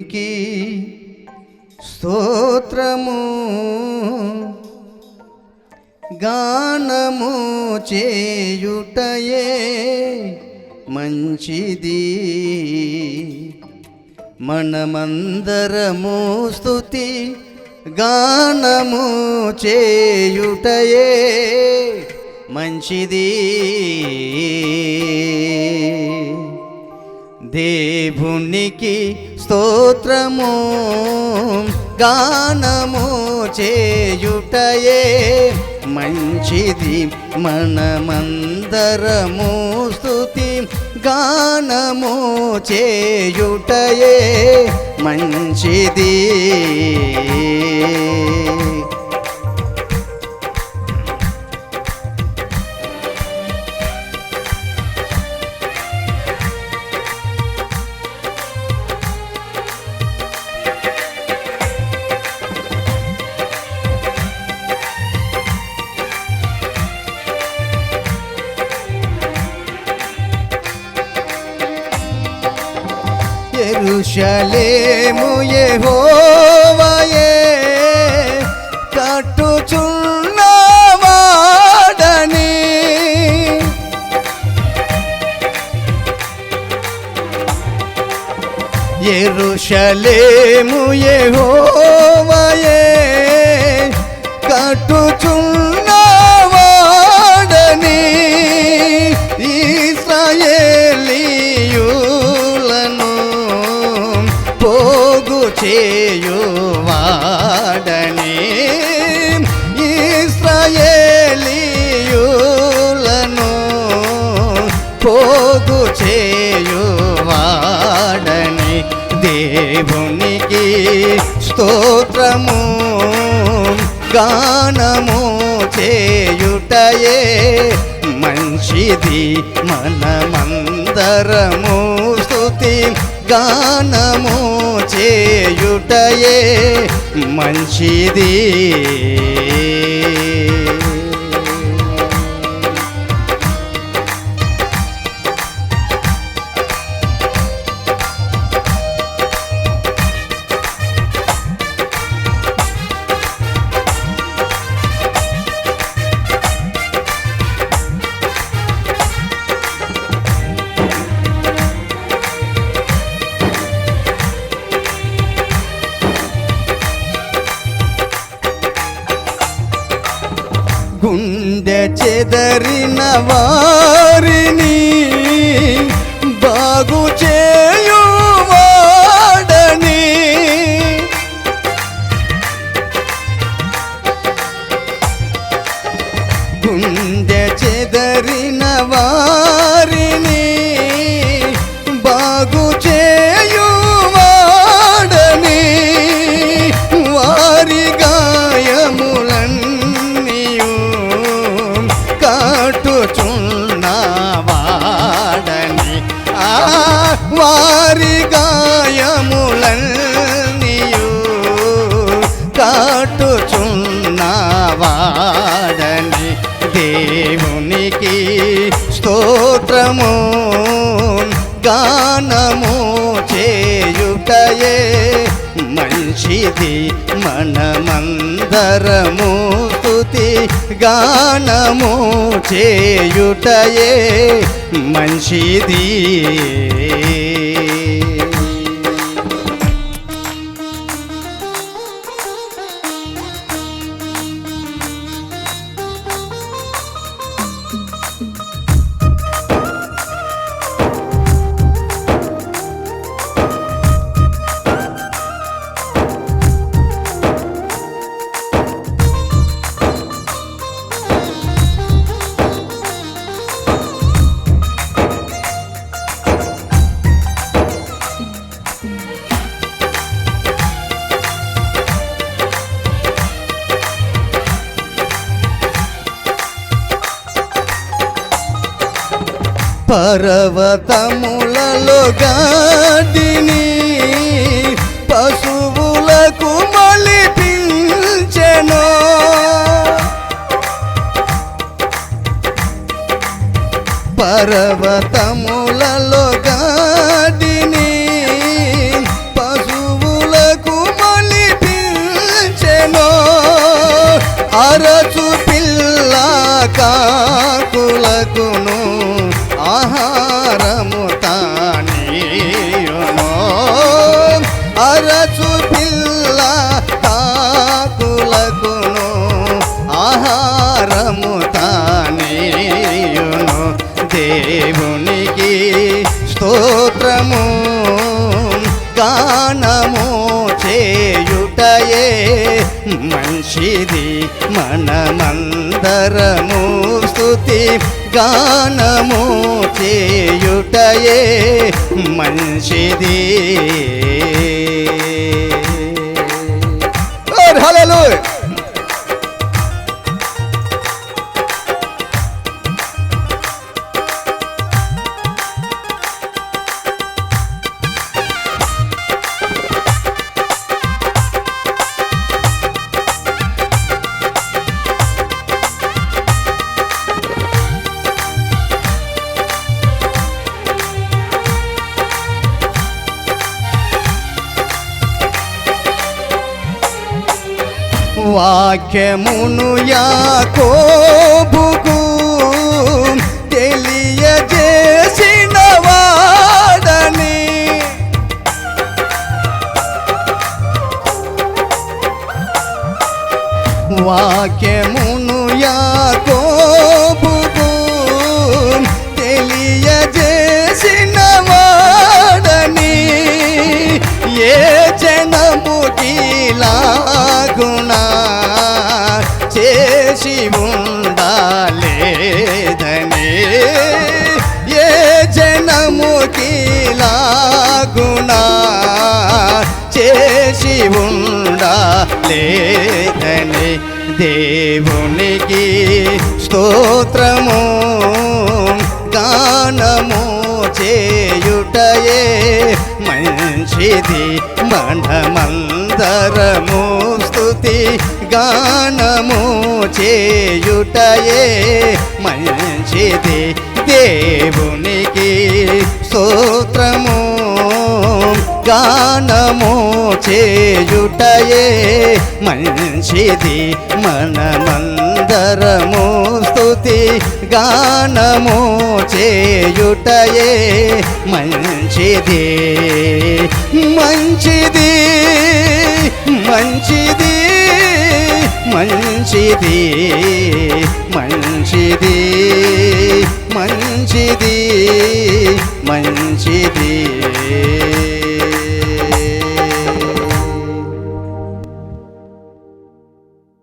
కి స్తోత్రము గానము చేయుటయే మంచిది. మనమందరము స్తుతి గానము చేయుటయే మంచిది. దేవునికి స్తోత్రము గానము చేయుటయే మంచిది మనమందరము స్థుతి గానము చేయుటయే మంచిది. ఎరుషలేము యెహోవాయే కట్టుచున్నవాడని. ఎరుషలేము యెహోవాయే చేయువాడని ఇస్రాయేలీయులను పోగు చేయువాడని దేవునికి స్తోత్రము గానము చేయుటయే మంచిది మనమందరము స్తుతి గానము చేయుటయే మంచిది. గుండె చెదరిన వారిని బాగు చేయు కాటుచున్నవాడని దేవునికి స్తోత్రము గానము చేయుటయే మంచిది మనమందరము. తుతి గానము చేయుటయే మంచిది. పర్వతములలో గాడిని పశువులకు మలిపించెను పర్వతములలో గాడిని పశువులకు మలిపించెను అరచు పిల్ల కాకులకు ಆಹಾರ మంచిది మనమందరము స్థుతి గానము చేయుటయే మంచిది హలో వాక్యమును యాకోబుకు తెలియజేసిన వాడని వాక్యమును యాకోబుకు తెలియజేసిన ఏ జనముకి లాగునా చేసి ఉండాలేదని? ఏ జనముకి లాగునా చేసి ఉండాలేదని? దేవునికి స్తోత్రము గానము చేయు మంచిది మనమందరము స్థుతి గానము చేయుటయే మంచిది దేవునికి స్తోత్రము గానము చేయుటయే మంచిది మనమందరము స్తుతి గానము చేయుటయే మంచిది. మంచిది మంచిది మంచిది మంచిది మంచిది మంచిది.